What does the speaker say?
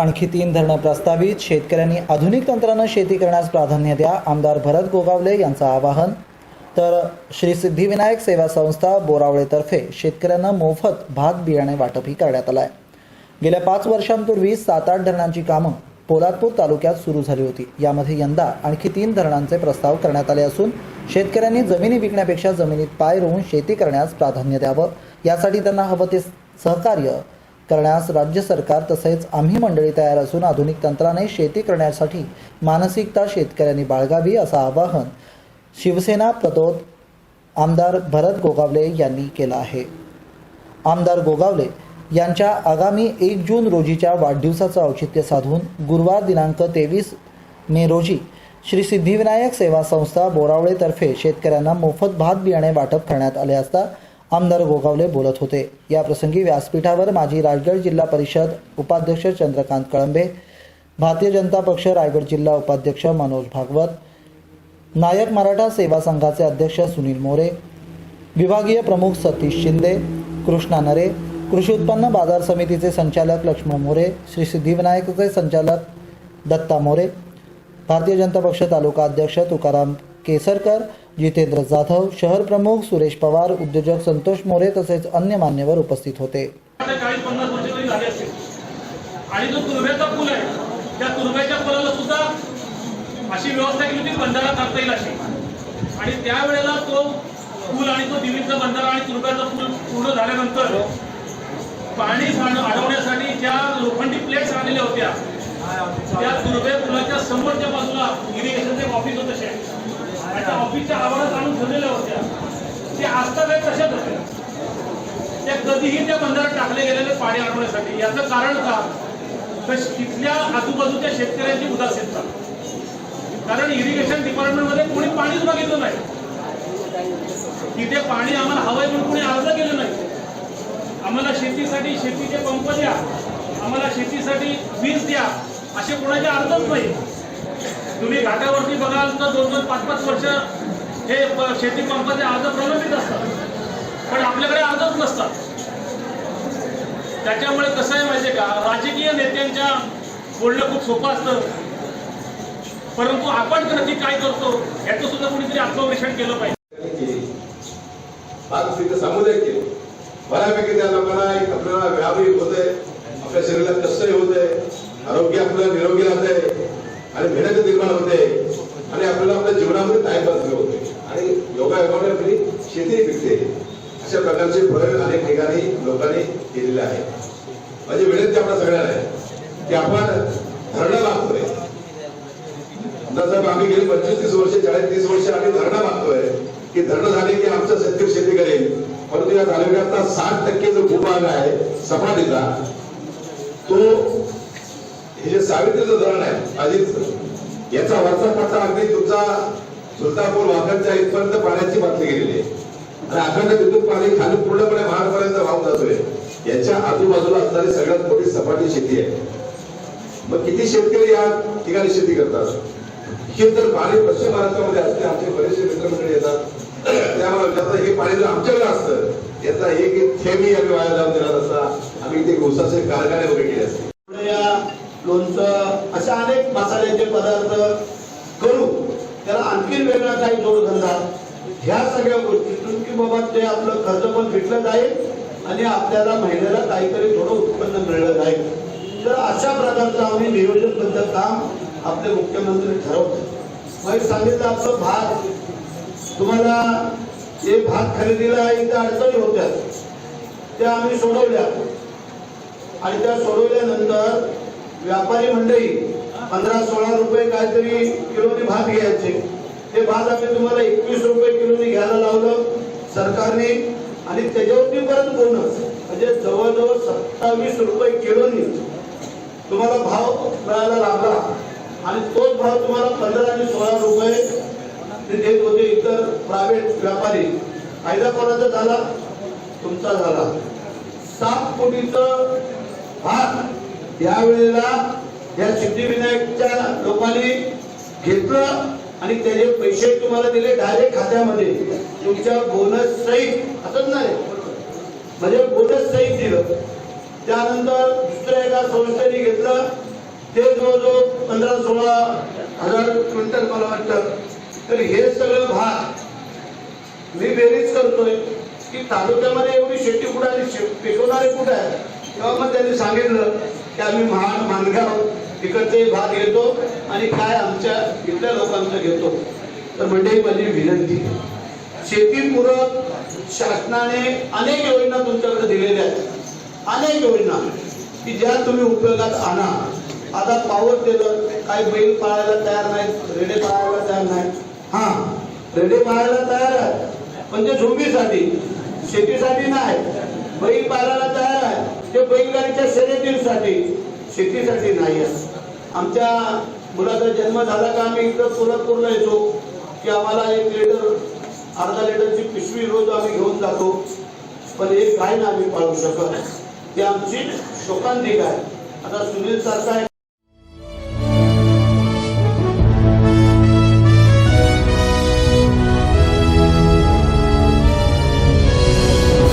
आणखी तीन धरणं प्रस्तावित. शेतकऱ्यांनी आधुनिक तंत्रानं शेती करण्यास प्राधान्य द्या. आमदार भरत गोगावले यांचं आवाहन. तर श्री सिद्धिविनायक सेवा संस्था बोरावळेतर्फे शेतकऱ्यांना मोफत भात बियाणे वाटपही करण्यात आलं आहे गेल्या पाच वर्षांपूर्वी सात आठ धरणांची कामं पोलादपूर तालुक्यात सुरू झाली होती. यामध्ये यंदा आणखी तीन धरणांचे प्रस्ताव करण्यात आले असून शेतकऱ्यांनी जमिनी विकण्यापेक्षा जमिनीत पाय रोवून शेती करण्यास प्राधान्य द्यावं. यासाठी त्यांना हवं ते सहकार्य करण्यास राज्य सरकार तसेच आम्ही मंडळी तयार असून आधुनिक तंत्राने शेती करण्यासाठी मानसिकता शेतकऱ्यांनी बाळगावी असं आवाहन शिवसेना प्रतोद आमदार भरत गोगावले यांनी केलं आहे. आमदार गोगावले यांच्या आगामी एक जून रोजीच्या वाढदिवसाचं औचित्य साधून गुरुवार दिनांक तेवीस मे रोजी श्री सिद्धिविनायक सेवा संस्था बोरावळेतर्फे शेतकऱ्यांना मोफत भात बियाणे वाटप करण्यात आले असता आमदार गोगावले बोलत होते. या प्रसंगी व्यासपीठावर माजी रायगड जिल्हा परिषद उपाध्यक्ष चंद्रकांत कळंबे भारतीय जनता पक्ष रायगड जिल्हा उपाध्यक्ष मनोज भागवत नायक मराठा सेवा संघाचे अध्यक्ष सुनील मोरे विभागीय प्रमुख सतीश शिंदे कृष्णा नरे कृषी उत्पन्न बाजार समितीचे संचालक लक्ष्मण मोरे श्री सिद्धिविनायकचे संचालक दत्ता मोरे भारतीय जनता पक्ष तालुका अध्यक्ष तुकाराम केसरकर जितेंद्र जाधव शहर प्रमुख सुरेश पवार उद्योजक संतोष मोरे तसेच अन्य मान्यवर उपस्थित होते. आणि जो तुर्भ्याचा पूल आहे त्या तुर्भ्याच्या पुलाला सुद्धा अशी व्यवस्था केली होती बंधारा करता येईल अशी. आणि त्यावेळेला तो पूल आणि तो दिवीचा बंधारा आणि तुर्भ्याचा पूल पूर्ण झाल्यानंतर पाणी अडवण्यासाठी ज्या लोखंडी प्लेट्स आणलेल्या होत्या त्या तुर्भे पुलाच्या समोरच्या बाजूला इरिगेशनचे ऑफिस होतं शेत ऑफिसच्या आवारात आणून ठेवलेल्या होत्या. ते आजतागायत तशाच होत्या त्या कधीही त्या बंधारात टाकले गेलेले पाणी अडवण्यासाठी याचं कारण का? तर तिथल्या आजूबाजूच्या शेतकऱ्यांची उदासीनता. कारण इरिगेशन डिपार्टमेंटमध्ये कोणी पाणीच बघितलं नाही. तिथे पाणी आम्हाला हवंय म्हणून कोणी अर्ज केलं नाही. आम्हाला शेतीसाठी शेतीचे पंप द्या. आम्हाला शेतीसाठी वीज द्या. असे कोणाचे अर्जच नाही. तुम्ही घाटावरती बघाल तर दोन दोन पाच पाच वर्ष हे शेती पंपाचे अर्ज प्रलंबित असतात. पण आपल्याकडे अर्जच नसतात. त्याच्यामुळे कसं आहे माहितीये का? राजकीय नेत्यांच्या बोलणं खूप सोपं असतं. परंतु आपण नक्की काय करतो याचं सुद्धा कुणीतरी आत्मविश्लेषण केलं पाहिजे. आज तिथे सामुदायिक केली. बऱ्यापैकी त्या लोकांना एक आपल्याला व्यायामही आहे आपल्या शरीरात कष्टही आहे आरोग्य आपलं निरोगी राहते आणि मेहनत निर्माण होते. आणि आपल्याला आपल्या जीवनामध्ये टाइम पास होते. आणि योगा योगाने आपली शेती पिकते. अशा प्रकारचे प्रयोग अनेक ठिकाणी लोकांनी केलेले आहे म्हणजे विनंती आपल्या सगळ्यांना आहे की आपण धरणं मागतोय साहेब आम्ही गेले पंचवीस तीस वर्ष चाळीस तीस वर्ष आम्ही धरणं मागतोय की धरणं झाले की आमचं शेतकरी शेती करेल. परंतु या तालुक्यातला साठ टक्के जो भूभाग आहे सपाटीचा तो हे जे सावित्रीचं धरण आहे आधीच. याचा वरचा पट्टा अगदी तुमचा सुलतापूर वाखडच्या इथपर्यंत पाण्याची बातमी गेलेली आहे. आणि अखंड विद्युत पाणी खाली पूर्णपणे महाडपर्यंत वाहून जातोय. याच्या आजूबाजूला असणारी सगळ्यात मोठी सपाटी शेती आहे. मग किती शेतकरी या ठिकाणी शेती करतात? हे जर पाणी पश्चिम महाराष्ट्रामध्ये असते आमचे बरेचसे मित्रमंडळी येतात. त्यामुळे विचारतात हे पाणी जर आमच्याकडे असतं याचा एक एक थेंबही आम्ही वाया जाऊन देणार असता. आम्ही इथे उसाचे कारखाने वगैरे केले असते. अनेक पदार्थ करू त्याला आणखीन वेगळा काही जोडधंदा. ह्या सगळ्या गोष्टीतून की बाबा ते आपलं खर्च पण फिटलं जाईल आणि आपल्याला महिन्याला काहीतरी थोडं उत्पन्न मिळलं जाईल. तर अशा प्रकारचं आम्ही नियोजनबद्ध काम आपले मुख्यमंत्री ठरवतात. मग सांगितलं आपलं भात. तुम्हाला हे भात खरेदीला इथे अडचणी होत्या. त्या आम्ही सोडवल्या. आणि त्या सोडवल्यानंतर व्यापारी मंडळी पंधरा सोळा रुपये काहीतरी किलोने भात घ्यायचे. ते भात आम्ही तुम्हाला एकवीस रुपये किलोने घ्यायला लावलं सरकारने. आणि त्याच्यावरती परत बोनस. म्हणजे जवळजवळ सत्तावीस रुपये किलोनी तुम्हाला भाव मिळायला लागला. आणि तोच भाव तुम्हाला पंधरा आणि सोळा रुपये ते देत होते इतर प्रायव्हेट व्यापारी. फायदा कोणाचा झाला? तुमचा झाला. सात कोटीचं भात यावेळेला या सिद्धिविनायकच्या लोकांनी घेतलं आणि त्याचे पैसे तुम्हाला दिले डायरेक्ट खात्यामध्ये. तुमच्या बोनस सहित असंच नाही. म्हणजे बोनस सहित दिलं. त्यानंतर दुसऱ्या एका संस्थेने घेतलं. ते जवळजवळ पंधरा सोळा हजार क्विंटल मला वाटतं. तर हे सगळं भाग मी बेरीज करतोय की तालुक्यामध्ये एवढी शेती कुठं आणि शे- पिकवणारे कुठं आहे तेव्हा मग त्यांनी सांगितलं की आम्ही महाड मानगाव तिकडचे भाग घेतो आणि काय आमच्या इथल्या लोकांचं घेतो. तर म्हणजे माझी विनंती शेतीपूरक शासनाने अनेक योजना तुमच्याकडे दिलेल्या आहेत. अनेक योजना की ज्या तुम्ही उपयोगात आणा. आता पावर टेलर काही बैल पाळायला तयार नाहीत रेडे पाळायला तयार नाही हा रेडे पाळायला तयार आहे पण ते झोंबीसाठी शेतीसाठी नाही बैल पाळायला तयार आहे ते बैलगाडीच्या शर्यतीसाठी शेतीसाठी नाही आमच्या मुलाचा जन्म झाला का आम्ही इकडं सोलापूरला येतो की आम्हाला एक लिटर अर्धा लिटरची पिशवी रोज आम्ही घेऊन जातो. पण एक गाय ना आम्ही पाळू शकत. ती आमची शोकांतिक आहे. आता सुनील सारखा